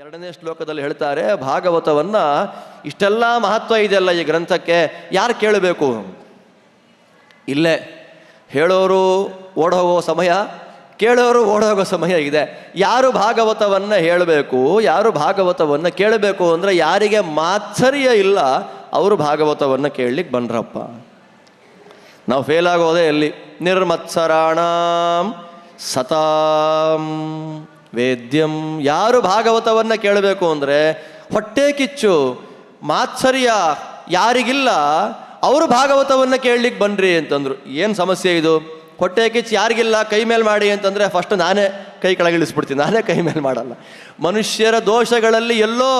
ಎರಡನೇ ಶ್ಲೋಕದಲ್ಲಿ ಹೇಳ್ತಾರೆ, ಭಾಗವತವನ್ನ ಇಷ್ಟೆಲ್ಲ ಮಹತ್ವ ಇದೆಯಲ್ಲ ಈ ಗ್ರಂಥಕ್ಕೆ, ಯಾರು ಕೇಳಬೇಕು? ಇಲ್ಲೇ. ಹೇಳೋರು ಓಡೋಗೋ ಸಮಯ, ಕೇಳೋರು ಓಡೋಗೋ ಸಮಯ ಇದೆ. ಯಾರು ಭಾಗವತವನ್ನು ಹೇಳಬೇಕು, ಯಾರು ಭಾಗವತವನ್ನು ಕೇಳಬೇಕು ಅಂದರೆ ಯಾರಿಗೆ ಮಾತ್ಸರ್ಯ ಇಲ್ಲ, ಅವರು ಭಾಗವತವನ್ನು ಕೇಳಲಿಕ್ಕೆ ಬಂದ್ರಪ್ಪ. ನಾವು ಫೇಲ್ ಆಗೋದೇ ಎಲ್ಲಿ? ನಿರ್ಮತ್ಸರಾಣಾಂ ಸತಾಂ. ವೇದ್ಯಂ ಯಾರು ಭಾಗವತವನ್ನು ಕೇಳಬೇಕು ಅಂದರೆ ಹೊಟ್ಟೆ ಕಿಚ್ಚು, ಮಾತ್ಸರ್ಯ ಯಾರಿಗಿಲ್ಲ, ಅವರು ಭಾಗವತವನ್ನು ಕೇಳಲಿಕ್ಕೆ ಬನ್ನಿರಿ ಅಂತಂದ್ರು. ಏನು ಸಮಸ್ಯೆ ಇದು? ಹೊಟ್ಟೆ ಕಿಚ್ಚು ಯಾರಿಗಿಲ್ಲ, ಕೈ ಮೇಲೆ ಮಾಡಿ ಅಂತಂದರೆ ಫಸ್ಟ್ ನಾನೇ ಕೈ ಕೆಳಗಿಳಿಸ್ಬಿಡ್ತೀನಿ. ನಾನೇ ಕೈ ಮೇಲೆ ಮಾಡಲ್ಲ. ಮನುಷ್ಯರ ದೋಷಗಳಲ್ಲಿ ಎಲ್ಲೋ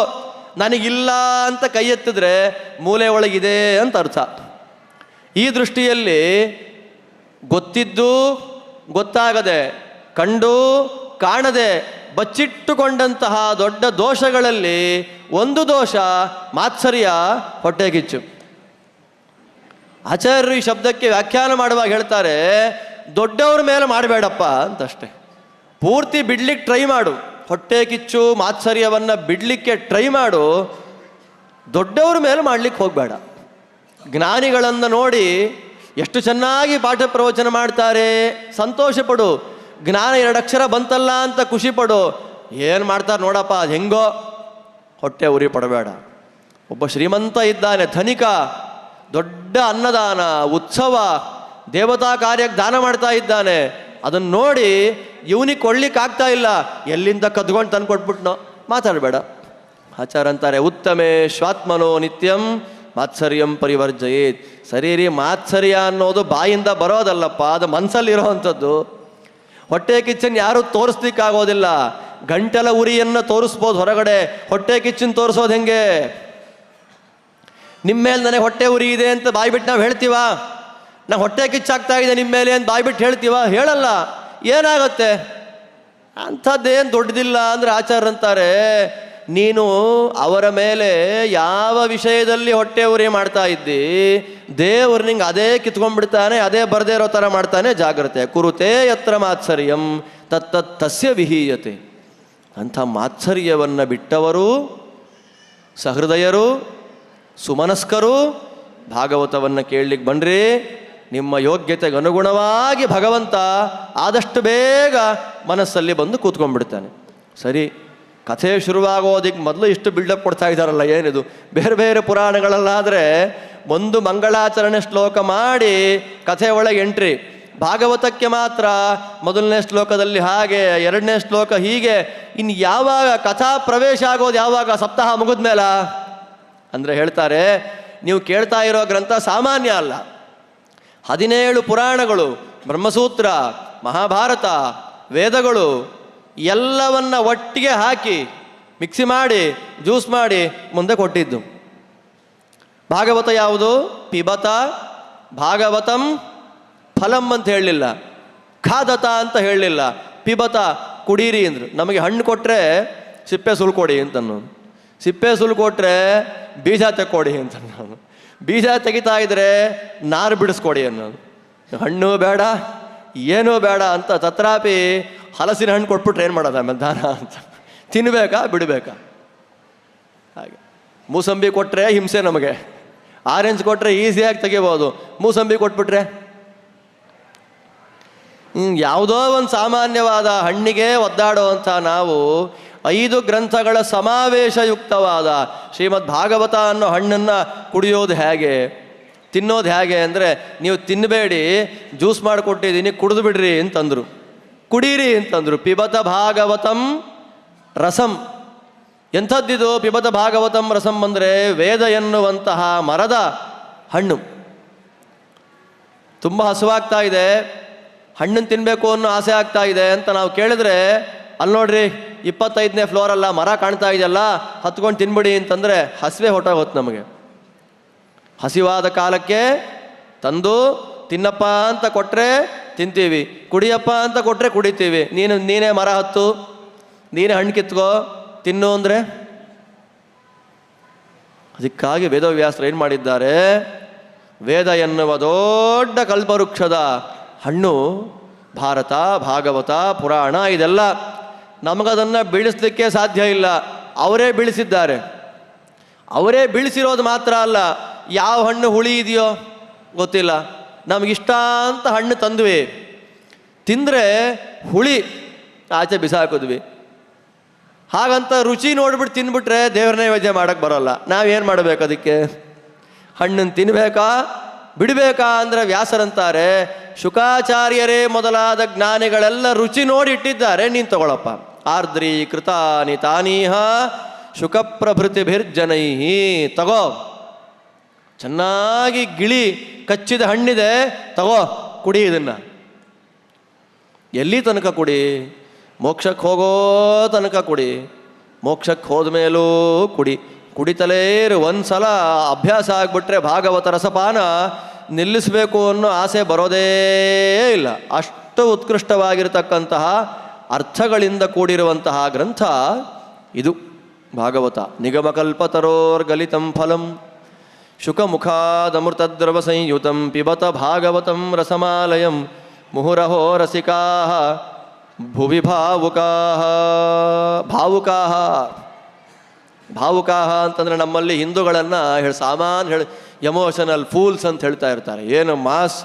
ನನಗಿಲ್ಲ ಅಂತ ಕೈ ಎತ್ತಿದ್ರೆ ಮೂಲೆ ಒಳಗಿದೆ ಅಂತ ಅರ್ಥ. ಈ ದೃಷ್ಟಿಯಲ್ಲಿ ಗೊತ್ತಿದ್ದು ಗೊತ್ತಾಗದೆ ಕಂಡು ಕಾಣದೆ ಬಚ್ಚಿಟ್ಟುಕೊಂಡಂತಹ ದೊಡ್ಡ ದೋಷಗಳಲ್ಲಿ ಒಂದು ದೋಷ ಮಾತ್ಸರ್ಯ ಹೊಟ್ಟೆಗಿಚ್ಚು ಆಚಾರ್ಯರು ಈ ಶಬ್ದಕ್ಕೆ ವ್ಯಾಖ್ಯಾನ ಮಾಡುವಾಗ ಹೇಳ್ತಾರೆ, ದೊಡ್ಡವ್ರ ಮೇಲೆ ಮಾಡಬೇಡಪ್ಪ ಅಂತಷ್ಟೆ. ಪೂರ್ತಿ ಬಿಡ್ಲಿಕ್ಕೆ ಟ್ರೈ ಮಾಡು. ಹೊಟ್ಟೆ ಕಿಚ್ಚು ಮಾತ್ಸರ್ಯವನ್ನು ಬಿಡಲಿಕ್ಕೆ ಟ್ರೈ ಮಾಡು. ದೊಡ್ಡವ್ರ ಮೇಲೆ ಮಾಡ್ಲಿಕ್ಕೆ ಹೋಗಬೇಡ. ಜ್ಞಾನಿಗಳನ್ನು ನೋಡಿ ಎಷ್ಟು ಚೆನ್ನಾಗಿ ಪಾಠ ಪ್ರವಚನ ಮಾಡ್ತಾರೆ. ಸಂತೋಷ ಪಡು. ಜ್ಞಾನ ಎರಡು ಅಕ್ಷರ ಬಂತಲ್ಲ ಅಂತ ಖುಷಿ ಪಡು. ಏನು ಮಾಡ್ತಾರೆ ನೋಡಪ್ಪ, ಅದು ಹೆಂಗೋ ಹೊಟ್ಟೆ ಉರಿ ಪಡಬೇಡ. ಒಬ್ಬ ಶ್ರೀಮಂತ ಇದ್ದಾನೆ, ಧನಿಕ, ದೊಡ್ಡ ಅನ್ನದಾನ, ಉತ್ಸವ, ದೇವತಾ ಕಾರ್ಯಕ್ಕೆ ದಾನ ಮಾಡ್ತಾ ಇದ್ದಾನೆ. ಅದನ್ನು ನೋಡಿ ಇವನಿಗೆ ಕೊಡ್ಲಿಕ್ಕೆ ಆಗ್ತಾ ಇಲ್ಲ. ಎಲ್ಲಿಂದ ಕದ್ಕೊಂಡು ತಂದು ಕೊಟ್ಬಿಟ್ನೋ? ಮಾತಾಡಬೇಡ. ಆಚಾರ ಅಂತಾರೆ ಉತ್ತಮೇ ಶ್ವಾತ್ಮನೋ ನಿತ್ಯಂ ಮಾತ್ಸರ್ಯಂ ಪರಿವರ್ಜಯೇತ್. ಸರಿ ರೀ ಮಾತ್ಸರ್ಯ ಅನ್ನೋದು ಬಾಯಿಂದ ಬರೋದಲ್ಲಪ್ಪ, ಅದು ಮನಸ್ಸಲ್ಲಿರೋ ಅಂಥದ್ದು. ಹೊಟ್ಟೆ ಕಿಚ್ಚನ್ ಯಾರು ತೋರಿಸ್ಲಿಕ್ಕಾಗೋದಿಲ್ಲ. ಗಂಟಲ ಉರಿಯನ್ನು ತೋರಿಸ್ಬೋದು ಹೊರಗಡೆ. ಹೊಟ್ಟೆ ಕಿಚ್ಚನ್ ತೋರಿಸೋದು ಹೆಂಗೆ? ನಿಮ್ಮ ಮೇಲೆ ನನಗೆ ಹೊಟ್ಟೆ ಉರಿ ಇದೆ ಅಂತ ಬಾಯ್ಬಿಟ್ಟು ನಾವು ಹೇಳ್ತೀವ? ನಾ ಹೊಟ್ಟೆ ಕಿಚ್ಚಾಗ್ತಾ ಇದೆ ನಿಮ್ಮ ಮೇಲೆ ಅಂತ ಬಾಯ್ಬಿಟ್ಟು ಹೇಳ್ತೀವ? ಹೇಳಲ್ಲ. ಏನಾಗುತ್ತೆ? ಅಂಥದ್ದೇನು ದೊಡ್ಡದಿಲ್ಲ ಅಂದ್ರೆ ಆಚಾರ್ಯರಂತಾರೆ ನೀನು ಅವರ ಮೇಲೆ ಯಾವ ವಿಷಯದಲ್ಲಿ ಹೊಟ್ಟೆ ಉರಿ ಮಾಡ್ತಾ ಇದ್ದಿ ದೇವರು ನಿಂಗೆ ಅದೇ ಕಿತ್ಕೊಂಡ್ಬಿಡ್ತಾನೆ, ಅದೇ ಬರದೇ ಇರೋ ಥರ ಮಾಡ್ತಾನೆ, ಜಾಗ್ರತೆ. ಕುರುತೆ ಯತ್ರ ಮಾತ್ಸರ್ಯಂ, ತತ್ತತ್ ತಸ್ಯ ವಿಹೀಯತೆ. ಅಂಥ ಮಾತ್ಸರ್ಯವನ್ನು ಬಿಟ್ಟವರು ಸಹೃದಯರು, ಸುಮನಸ್ಕರು, ಭಾಗವತವನ್ನು ಕೇಳಲಿಕ್ಕೆ ಬನ್ರಿ. ನಿಮ್ಮ ಯೋಗ್ಯತೆಗೆ ಅನುಗುಣವಾಗಿ ಭಗವಂತ ಆದಷ್ಟು ಬೇಗ ಮನಸ್ಸಲ್ಲಿ ಬಂದು ಕೂತ್ಕೊಂಡ್ಬಿಡ್ತಾನೆ. ಸರಿ, ಕಥೆ ಶುರುವಾಗೋದಕ್ಕೆ ಮೊದಲು ಇಷ್ಟು ಬಿಲ್ಡಪ್ ಕೊಡ್ತಾ ಇದ್ದಾರಲ್ಲ, ಏನಿದು? ಬೇರೆ ಬೇರೆ ಪುರಾಣಗಳಲ್ಲಾದರೆ ಒಂದು ಮಂಗಳಾಚರಣೆ ಶ್ಲೋಕ ಮಾಡಿ ಕಥೆ ಒಳಗೆ ಎಂಟ್ರಿ. ಭಾಗವತಕ್ಕೆ ಮಾತ್ರ ಮೊದಲನೇ ಶ್ಲೋಕದಲ್ಲಿ ಹಾಗೆ, ಎರಡನೇ ಶ್ಲೋಕ ಹೀಗೆ ಇನ್ನು ಯಾವಾಗ ಕಥಾ ಪ್ರವೇಶ ಆಗೋದು ಯಾವಾಗ ಸಪ್ತಾಹ ಮುಗಿದ್ಮೇಲ ಅಂದರೆ ಹೇಳ್ತಾರೆ, ನೀವು ಕೇಳ್ತಾ ಇರೋ ಗ್ರಂಥ ಸಾಮಾನ್ಯ ಅಲ್ಲ. ಹದಿನೇಳು ಪುರಾಣಗಳು, ಬ್ರಹ್ಮಸೂತ್ರ, ಮಹಾಭಾರತ, ವೇದಗಳು, ಎಲ್ಲವನ್ನ ಒಟ್ಟಿಗೆ ಹಾಕಿ ಮಿಕ್ಸಿ ಮಾಡಿ ಜ್ಯೂಸ್ ಮಾಡಿ ಮುಂದೆ ಕೊಟ್ಟಿದ್ದು. ಭಾಗವತ ಯಾವುದು? ಪಿಬತ, ಭಾಗವತಂ ಫಲಂ ಅಂತ ಹೇಳಲಿಲ್ಲ. ಖಾದತ ಅಂತ ಹೇಳಲಿಲ್ಲ. ಪಿಬತ ಕುಡೀರಿ ಅಂದರು. ನಮಗೆ ಹಣ್ಣು ಕೊಟ್ಟರೆ ಸಿಪ್ಪೆ ಸುಲ್ಕೊಡಿ ಅಂತ ಅನ್ನೋನು ಸಿಪ್ಪೆ ಸುಲ್ಕೊಟ್ರೆ ಬೀಜ ತೆಕ್ಕೊಡಿ ಅಂತ ನಾನು ಬೀಜ ತೆಗಿತಾ ಇದ್ರೆ ನಾರು ಬಿಡಿಸ್ಕೊಡಿ ಅನ್ನೋದು. ಹಣ್ಣು ಬೇಡ, ಏನೂ ಬೇಡ ಅಂತ ತತ್ರಾಪಿ ಹಲಸಿನ ಹಣ್ಣು ಕೊಟ್ಬಿಟ್ರೆ ಏನು ಮಾಡೋದು ಆಮೇಲೆ ದಾನ ಅಂತ. ತಿನ್ನಬೇಕಾ ಬಿಡಬೇಕಾ? ಹಾಗೆ. ಮೂಸಂಬಿ ಕೊಟ್ಟರೆ ಹಿಂಸೆ ನಮಗೆ. ಆರೆಂಜ್ ಕೊಟ್ಟರೆ ಈಸಿಯಾಗಿ ತೆಗಿಬೋದು. ಮೂಸಂಬಿ ಕೊಟ್ಬಿಟ್ರೆ? ಯಾವುದೋ ಒಂದು ಸಾಮಾನ್ಯವಾದ ಹಣ್ಣಿಗೆ ಒದ್ದಾಡುವಂಥ ನಾವು ಐದು ಗ್ರಂಥಗಳ ಸಮಾವೇಶಯುಕ್ತವಾದ ಶ್ರೀಮದ್ ಭಾಗವತ ಅನ್ನೋ ಹಣ್ಣನ್ನು ಕುಡಿಯೋದು ಹೇಗೆ? ತಿನ್ನೋದು ಹೇಗೆ ಅಂದರೆ, ನೀವು ತಿನ್ನಬೇಡಿ ಜ್ಯೂಸ್ ಮಾಡಿಕೊಟ್ಟಿದ್ದೀನಿ, ಕುಡಿದು ಬಿಡ್ರಿ ಅಂತಂದರು. ಕುಡೀರಿ ಅಂತಂದರು. ಪಿಬತ ಭಾಗವತಂ ರಸಂ. ಎಂಥದ್ದಿದು? ಪಿಬತ ಭಾಗವತಂ ರಸಂ ಅಂದರೆ ವೇದ ಎನ್ನುವಂತಹ ಮರದ ಹಣ್ಣು. ತುಂಬ ಹಸುವಾಗ್ತಾ ಇದೆ. ಹಣ್ಣನ್ನು ತಿನ್ನಬೇಕು ಅನ್ನೋ ಆಸೆ ಆಗ್ತಾ ಇದೆ ಅಂತ ನಾವು ಕೇಳಿದ್ರೆ ಅಲ್ಲಿ ನೋಡ್ರಿ, ಇಪ್ಪತ್ತೈದನೇ ಫ್ಲೋರ್ ಅಲ್ಲ, ಮರ ಕಾಣ್ತಾ ಇದೆಯಲ್ಲ, ಹತ್ಕೊಂಡು ತಿನ್ಬಿಡಿ ಅಂತಂದರೆ ಹಸಿವೆ ಹೊಟ್ಟೋಗುತ್ತೆ ನಮಗೆ. ಹಸಿವಾದ ಕಾಲಕ್ಕೆ ತಂದು, ತಿನ್ನಪ್ಪ ಅಂತ ಕೊಟ್ಟರೆ ತಿಂತೀವಿ, ಕುಡಿಯಪ್ಪ ಅಂತ ಕೊಟ್ಟರೆ ಕುಡಿತೀವಿ. ನೀನು, ನೀನೇ ಮರ ಹತ್ತು, ನೀನೇ ಹಣ್ಣು ಕಿತ್ಕೋ. ತಿನ್ನು ಅಂದರೆ? ಅದಕ್ಕಾಗಿ ವೇದವ್ಯಾಸರು ಏನು ಮಾಡಿದ್ದಾರೆ? ವೇದ ಎನ್ನುವ ದೊಡ್ಡ ಕಲ್ಪವೃಕ್ಷದ ಹಣ್ಣು, ಭಾರತ, ಭಾಗವತ, ಪುರಾಣ, ಇದೆಲ್ಲ ನಮಗದನ್ನು ಬೀಳಿಸ್ಲಿಕ್ಕೆ ಸಾಧ್ಯ ಇಲ್ಲ. ಅವರೇ ಬೀಳಿಸಿದ್ದಾರೆ. ಅವರೇ ಬೀಳಿಸಿರೋದು ಮಾತ್ರ ಅಲ್ಲ, ಯಾವ ಹಣ್ಣು ಹುಳಿ ಇದೆಯೋ ಗೊತ್ತಿಲ್ಲ. ನಮಗಿಷ್ಟ ಅಂತ ಹಣ್ಣು ತಂದ್ವಿ. ತಿಂದರೆ ಹುಳಿ, ಆಚೆ ಬಿಸಾಕಿದ್ವಿ. ಹಾಗಂತ ರುಚಿ ನೋಡ್ಬಿಟ್ಟು ತಿನ್ಬಿಟ್ರೆ ದೇವ್ರ ನೈವೇದ್ಯ ಮಾಡೋಕ್ಕೆ ಬರೋಲ್ಲ. ನಾವೇನು ಮಾಡಬೇಕು ಅದಕ್ಕೆ? ಹಣ್ಣನ್ನು ತಿನ್ನಬೇಕಾ ಬಿಡಬೇಕಾ ಅಂದರೆ ವ್ಯಾಸರಂತಾರೆ, ಶುಕಾಚಾರ್ಯರೇ ಮೊದಲಾದ ಜ್ಞಾನಿಗಳೆಲ್ಲ ರುಚಿ ನೋಡಿ ಇಟ್ಟಿದ್ದಾರೆ, ನೀನು ತಗೊಳಪ್ಪ. ಆರ್ದ್ರಿ ಕೃತಾನಿ ತಾನೀಹ ಶುಕಪ್ರಭೃತಿಭಿರ್ಜನೈ ತಗೋ. ಚೆನ್ನಾಗಿ ಗಿಳಿ ಕಚ್ಚಿದ ಹಣ್ಣಿದೆ, ತಗೋ, ಕುಡಿ ಇದನ್ನು. ಎಲ್ಲಿ ತನಕ ಕುಡಿ? ಮೋಕ್ಷಕ್ಕೆ ಹೋಗೋ ತನಕ ಕುಡಿ. ಮೋಕ್ಷಕ್ಕೆ ಹೋದ ಮೇಲೂ ಕುಡಿ. ಕುಡಿತಲೇ ಇರು. ಒಂದು ಸಲ ಅಭ್ಯಾಸ ಆಗಿಬಿಟ್ರೆ ಭಾಗವತ ರಸಪಾನ ನಿಲ್ಲಿಸಬೇಕು ಅನ್ನೋ ಆಸೆ ಬರೋದೇ ಇಲ್ಲ. ಅಷ್ಟು ಉತ್ಕೃಷ್ಟವಾಗಿರತಕ್ಕಂತಹ ಅರ್ಥಗಳಿಂದ ಕೂಡಿರುವಂತಹ ಗ್ರಂಥ ಇದು. ಭಾಗವತ. ನಿಗಮಕಲ್ಪತರೋರ್ಗಲಿತಂ ಫಲಂ. ಶುಕಮುಖಾದಮೃತದ್ರವ ಸಂಯುತಂ ಪಿಬತ ಭಾಗವತಂ ರಸಮಾಲಯಂ. ಮುಹುರಹೋ ರಸಿಕಾ. ಭುವಿ ಭಾವುಕಾಹ. ಭಾವುಕಾಹ ಭಾವುಕಾ ಅಂತಂದರೆ ನಮ್ಮಲ್ಲಿ ಹಿಂದೂಗಳನ್ನು ಹೇಳಿ ಸಾಮಾನ್ಯ ಹೇಳಿ ಎಮೋಷನಲ್ ಫೂಲ್ಸ್ ಅಂತ ಹೇಳ್ತಾ ಇರ್ತಾರೆ. ಏನು ಮಾಸ್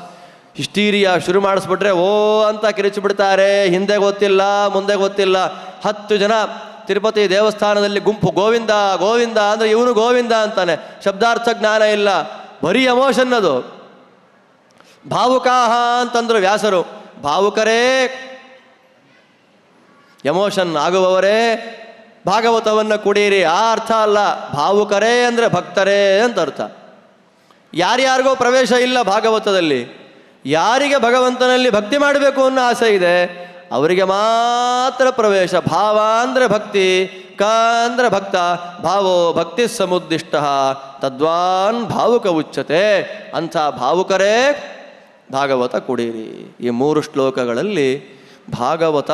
ಹಿಸ್ಟೀರಿಯಾ ಶುರು ಮಾಡಿಸ್ಬಿಟ್ರೆ ಓ ಅಂತ ಕಿರಿಚಿಬಿಡ್ತಾರೆ. ಹಿಂದೆ ಗೊತ್ತಿಲ್ಲ, ಮುಂದೆ ಗೊತ್ತಿಲ್ಲ. ಹತ್ತು ಜನ ತಿರುಪತಿ ದೇವಸ್ಥಾನದಲ್ಲಿ ಗುಂಪು ಗೋವಿಂದ ಗೋವಿಂದ ಅಂದರೆ ಇವನು ಗೋವಿಂದ ಅಂತಾನೆ. ಶಬ್ದಾರ್ಥ ಜ್ಞಾನ ಇಲ್ಲ. ಬರೀ ಎಮೋಷನ್ ಅದು. ಭಾವುಕಾಹ ಅಂತಂದರು ವ್ಯಾಸರು. ಭಾವುಕರೇ ಎಮೋಷನ್ ಆಗುವವರೇ, ಭಾಗವತವನ್ನು ಕುಡೀರಿ. ಆ ಅರ್ಥ ಅಲ್ಲ. ಭಾವುಕರೇ ಅಂದರೆ ಭಕ್ತರೇ ಅಂತ ಅರ್ಥ. ಯಾರ್ಯಾರಿಗೋ ಪ್ರವೇಶ ಇಲ್ಲ ಭಾಗವತದಲ್ಲಿ. ಯಾರಿಗೆ ಭಗವಂತನಲ್ಲಿ ಭಕ್ತಿ ಮಾಡಬೇಕು ಅನ್ನೋ ಆಸೆ ಇದೆ, ಅವರಿಗೆ ಮಾತ್ರ ಪ್ರವೇಶ. ಭಾವ ಅಂದರೆ ಭಕ್ತಿ, ಕ ಅಂದರೆ ಭಕ್ತ. ಭಾವೋ ಭಕ್ತಿ ಸಮುದ್ದಿಷ್ಟ. ತದ್ವಾನ್ ಭಾವುಕ ಉಚ್ಚತೆ ಅಂಥ ಭಾವುಕರೇ ಭಾಗವತ ಕುಡೀರಿ. ಈ ಮೂರು ಶ್ಲೋಕಗಳಲ್ಲಿ ಭಾಗವತ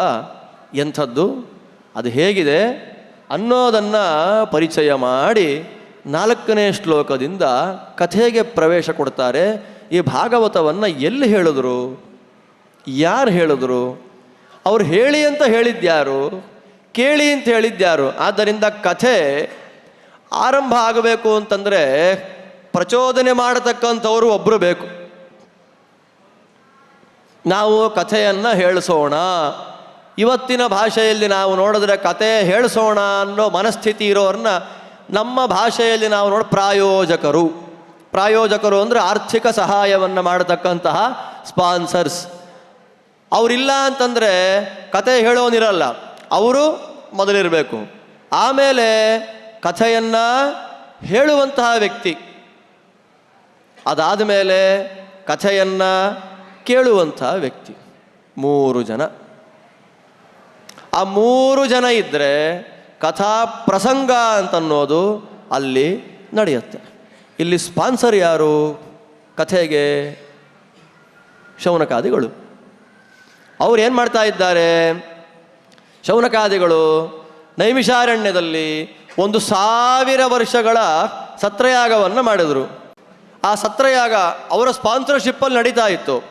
ಎಂಥದ್ದು? ಅದು ಹೇಗಿದೆ? ಅನ್ನೋದನ್ನು ಪರಿಚಯ ಮಾಡಿ ನಾಲ್ಕನೇ ಶ್ಲೋಕದಿಂದ ಕಥೆಗೆ ಪ್ರವೇಶ ಕೊಡ್ತಾರೆ. ಈ ಭಾಗವತವನ್ನು ಎಲ್ಲಿ ಹೇಳಿದ್ರು? ಯಾರು ಹೇಳಿದ್ರು? ಅವ್ರು ಹೇಳಿ ಅಂತ ಹೇಳಿದ್ಯಾರು? ಕೇಳಿ ಅಂತ ಹೇಳಿದ್ಯಾರು? ಆದ್ದರಿಂದ ಕಥೆ ಆರಂಭ ಆಗಬೇಕು ಅಂತಂದರೆ ಪ್ರಚೋದನೆ ಮಾಡತಕ್ಕಂಥವರು ಒಬ್ಬರು ಬೇಕು. ನಾವು ಕಥೆಯನ್ನು ಹೇಳಿಸೋಣ. ಇವತ್ತಿನ ಭಾಷೆಯಲ್ಲಿ ನಾವು ನೋಡಿದ್ರೆ ಕತೆ ಹೇಳಿಸೋಣ ಅನ್ನೋ ಮನಸ್ಥಿತಿ ಇರೋರನ್ನ ನಮ್ಮ ಭಾಷೆಯಲ್ಲಿ ನಾವು ನೋಡಿ ಪ್ರಾಯೋಜಕರು. ಪ್ರಾಯೋಜಕರು ಅಂದರೆ ಆರ್ಥಿಕ ಸಹಾಯವನ್ನು ಮಾಡತಕ್ಕಂತಹ ಸ್ಪಾನ್ಸರ್ಸ್ ಅವರಿಲ್ಲ ಅಂತಂದರೆ ಕತೆ ಹೇಳೋನಿರಲ್ಲ. ಅವರು ಮೊದಲಿರಬೇಕು. ಆಮೇಲೆ ಕಥೆಯನ್ನು ಹೇಳುವಂತಹ ವ್ಯಕ್ತಿ. ಅದಾದ ಮೇಲೆ ಕಥೆಯನ್ನು ಕೇಳುವಂತಹ ವ್ಯಕ್ತಿ. ಮೂರು ಜನ. ಆ ಮೂರು ಜನ ಇದ್ದರೆ ಕಥಾ ಪ್ರಸಂಗ ಅಂತನ್ನೋದು ಅಲ್ಲಿ ನಡೆಯುತ್ತೆ. ಇಲ್ಲಿ ಸ್ಪಾನ್ಸರ್ ಯಾರು? ಕಥೆಗೆ ಶೌನಕಾದಿಗಳು. ಅವ್ರು ಏನು ಮಾಡ್ತಾ ಇದ್ದಾರೆ? ಶೌನಕಾದಿಗಳು ನೈಮಿಷಾರಣ್ಯದಲ್ಲಿ ಒಂದು ಸಾವಿರ ವರ್ಷಗಳ ಸತ್ರಯಾಗವನ್ನು ಮಾಡಿದರು. ಆ ಸತ್ರಯಾಗ ಅವರ ಸ್ಪಾನ್ಸರ್ಶಿಪ್ಪಲ್ಲಿ ನಡೀತಾ ಇತ್ತು.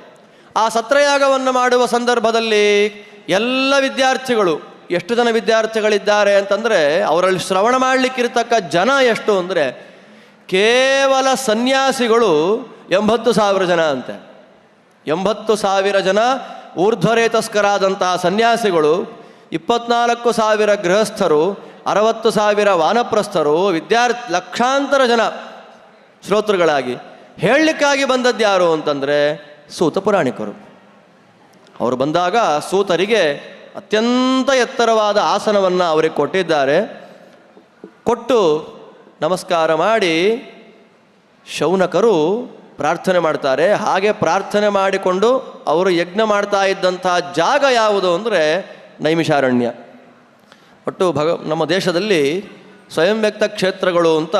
ಆ ಸತ್ರಯಾಗವನ್ನು ಮಾಡುವ ಸಂದರ್ಭದಲ್ಲಿ ಎಲ್ಲ ವಿದ್ಯಾರ್ಥಿಗಳು, ಎಷ್ಟು ಜನ ವಿದ್ಯಾರ್ಥಿಗಳಿದ್ದಾರೆ ಅಂತಂದರೆ ಅವರಲ್ಲಿ ಶ್ರವಣ ಮಾಡಲಿಕ್ಕಿರ್ತಕ್ಕ ಜನ ಎಷ್ಟು ಅಂದರೆ ಕೇವಲ ಸನ್ಯಾಸಿಗಳು ಎಂಬತ್ತು ಸಾವಿರ ಜನ ಅಂತೆ. ಎಂಬತ್ತು ಸಾವಿರ ಜನ ಊರ್ಧ್ವರೇತಸ್ಕರಾದಂತಹ ಸನ್ಯಾಸಿಗಳು, ಇಪ್ಪತ್ನಾಲ್ಕು ಸಾವಿರ ಗೃಹಸ್ಥರು, ಅರವತ್ತು ಸಾವಿರ ವಾನಪ್ರಸ್ಥರು, ವಿದ್ಯಾರ್ಥಿ ಲಕ್ಷಾಂತರ ಜನ ಶ್ರೋತೃಗಳಾಗಿ. ಹೇಳಲಿಕ್ಕಾಗಿ ಬಂದದ್ದು ಯಾರು ಅಂತಂದರೆ ಸೂತ ಪುರಾಣಿಕರು. ಅವರು ಬಂದಾಗ ಸೂತರಿಗೆ ಅತ್ಯಂತ ಎತ್ತರವಾದ ಆಸನವನ್ನು ಅವರಿಗೆ ಕೊಟ್ಟಿದ್ದಾರೆ. ಕೊಟ್ಟು ನಮಸ್ಕಾರ ಮಾಡಿ ಶೌನಕರು ಪ್ರಾರ್ಥನೆ ಮಾಡ್ತಾರೆ. ಹಾಗೆ ಪ್ರಾರ್ಥನೆ ಮಾಡಿಕೊಂಡು ಅವರು ಯಜ್ಞ ಮಾಡ್ತಾ ಇದ್ದಂಥ ಜಾಗ ಯಾವುದು ಅಂದರೆ ನೈಮಿಷಾರಣ್ಯ. ಒಟ್ಟು ಭಗ ನಮ್ಮ ದೇಶದಲ್ಲಿ ಸ್ವಯಂ ವ್ಯಕ್ತ ಕ್ಷೇತ್ರಗಳು ಅಂತ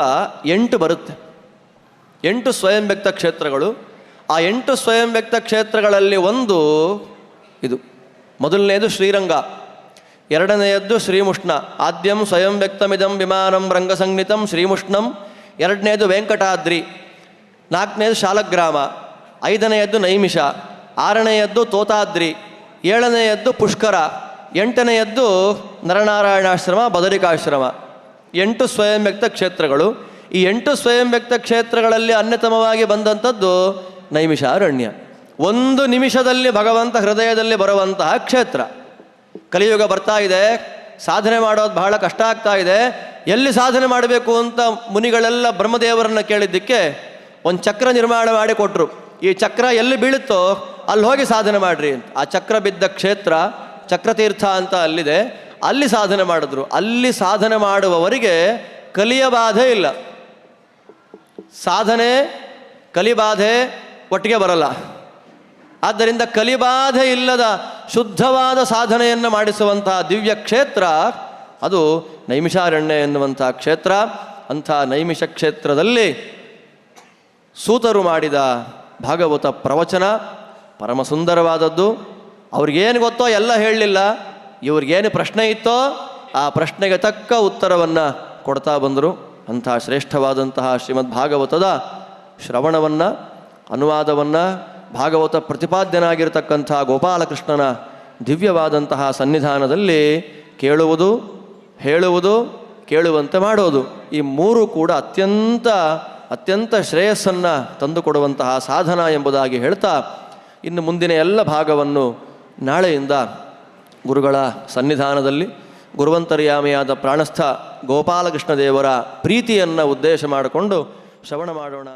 ಎಂಟು ಬರುತ್ತೆ. ಎಂಟು ಸ್ವಯಂ ವ್ಯಕ್ತ ಕ್ಷೇತ್ರಗಳು. ಆ ಎಂಟು ಸ್ವಯಂ ವ್ಯಕ್ತ ಕ್ಷೇತ್ರಗಳಲ್ಲಿ ಒಂದು ಇದು. ಮೊದಲನೆಯದು ಶ್ರೀರಂಗ. ಎರಡನೆಯದ್ದು ಶ್ರೀಮುಷ್ಣ ಆದ್ಯಂ ಸ್ವಯಂ ವ್ಯಕ್ತಮಿದಂ ವಿಮಾನಂ ರಂಗಸಂಜ್ಞಿತಂ ಶ್ರೀಮುಷ್ಣಂ ಎರಡನೆಯದು ವೆಂಕಟಾದ್ರಿ. ನಾಲ್ಕನೆಯದು ಶಾಲಗ್ರಾಮ. ಐದನೆಯದ್ದು ನೈಮಿಷ. ಆರನೆಯದ್ದು ತೋತಾದ್ರಿ. ಏಳನೆಯದ್ದು ಪುಷ್ಕರ. ಎಂಟನೆಯದ್ದು ನರನಾರಾಯಣಾಶ್ರಮ, ಬದರಿಕಾಶ್ರಮ. ಎಂಟು ಸ್ವಯಂ ವ್ಯಕ್ತ ಕ್ಷೇತ್ರಗಳು. ಈ ಎಂಟು ಸ್ವಯಂ ವ್ಯಕ್ತ ಕ್ಷೇತ್ರಗಳಲ್ಲಿ ಅನ್ಯತಮವಾಗಿ ಬಂದಂಥದ್ದು ನೈಮಿಷಾರಣ್ಯ. ಒಂದು ನಿಮಿಷದಲ್ಲಿ ಭಗವಂತ ಹೃದಯದಲ್ಲಿ ಬರುವಂತಹ ಕ್ಷೇತ್ರ. ಕಲಿಯುಗ ಬರ್ತಾ ಇದೆ, ಸಾಧನೆ ಮಾಡೋದು ಬಹಳ ಕಷ್ಟ ಆಗ್ತಾ ಇದೆ. ಎಲ್ಲಿ ಸಾಧನೆ ಮಾಡಬೇಕು ಅಂತ ಮುನಿಗಳೆಲ್ಲ ಬ್ರಹ್ಮದೇವರನ್ನ ಕೇಳಿದ್ದಕ್ಕೆ ಒಂದು ಚಕ್ರ ನಿರ್ಮಾಣ ಮಾಡಿ ಕೊಟ್ಟರು ಈ ಚಕ್ರ ಎಲ್ಲಿ ಬೀಳುತ್ತೋ ಅಲ್ಲಿ ಹೋಗಿ ಸಾಧನೆ ಮಾಡ್ರಿ ಅಂತ. ಆ ಚಕ್ರ ಬಿದ್ದ ಕ್ಷೇತ್ರ ಚಕ್ರತೀರ್ಥ ಅಂತ ಅಲ್ಲಿದೆ. ಅಲ್ಲಿ ಸಾಧನೆ ಮಾಡಿದ್ರು. ಅಲ್ಲಿ ಸಾಧನೆ ಮಾಡುವವರಿಗೆ ಕಲಿಯ ಬಾಧೆ ಇಲ್ಲ. ಸಾಧನೆ, ಕಲಿಬಾಧೆ ಒಟ್ಟಿಗೆ ಬರಲ್ಲ. ಆದ್ದರಿಂದ ಕಲಿಬಾಧೆ ಇಲ್ಲದ ಶುದ್ಧವಾದ ಸಾಧನೆಯನ್ನು ಮಾಡಿಸುವಂತಹ ದಿವ್ಯ ಕ್ಷೇತ್ರ, ಅದು ನೈಮಿಷಾರಣ್ಯ ಎನ್ನುವಂತಹ ಕ್ಷೇತ್ರ. ಅಂಥ ನೈಮಿಷ ಕ್ಷೇತ್ರದಲ್ಲಿ ಸೂತರು ಮಾಡಿದ ಭಾಗವತ ಪ್ರವಚನ ಪರಮ ಸುಂದರವಾದದ್ದು. ಅವ್ರಿಗೇನು ಗೊತ್ತೋ ಎಲ್ಲ ಹೇಳಲಿಲ್ಲ. ಇವ್ರಿಗೇನು ಪ್ರಶ್ನೆ ಇತ್ತೋ ಆ ಪ್ರಶ್ನೆಗೆ ತಕ್ಕ ಉತ್ತರವನ್ನು ಕೊಡ್ತಾ ಬಂದರು. ಅಂಥ ಶ್ರೇಷ್ಠವಾದಂತಹ ಶ್ರೀಮದ್ ಭಾಗವತದ ಶ್ರವಣವನ್ನು, ಅನುವಾದವನ್ನು ಭಾಗವತ ಪ್ರತಿಪಾದ್ಯನಾಗಿರತಕ್ಕಂಥ ಗೋಪಾಲಕೃಷ್ಣನ ದಿವ್ಯವಾದಂತಹ ಸನ್ನಿಧಾನದಲ್ಲಿ ಕೇಳುವುದು, ಹೇಳುವುದು, ಕೇಳುವಂತೆ ಮಾಡೋದು. ಈ ಮೂರು ಕೂಡ ಅತ್ಯಂತ ಅತ್ಯಂತ ಶ್ರೇಯಸ್ಸನ್ನು ತಂದುಕೊಡುವಂತಹ ಸಾಧನ ಎಂಬುದಾಗಿ ಹೇಳ್ತಾ, ಇನ್ನು ಮುಂದಿನ ಎಲ್ಲ ಭಾಗವನ್ನು ನಾಳೆಯಿಂದ ಗುರುಗಳ ಸನ್ನಿಧಾನದಲ್ಲಿ ಗುರುವಂತರ್ಯಾಮಿಯಾದ ಪ್ರಾಣಸ್ಥ ಗೋಪಾಲಕೃಷ್ಣ ದೇವರ ಪ್ರೀತಿಯನ್ನು ಉದ್ದೇಶ ಮಾಡಿಕೊಂಡು ಶ್ರವಣ ಮಾಡೋಣ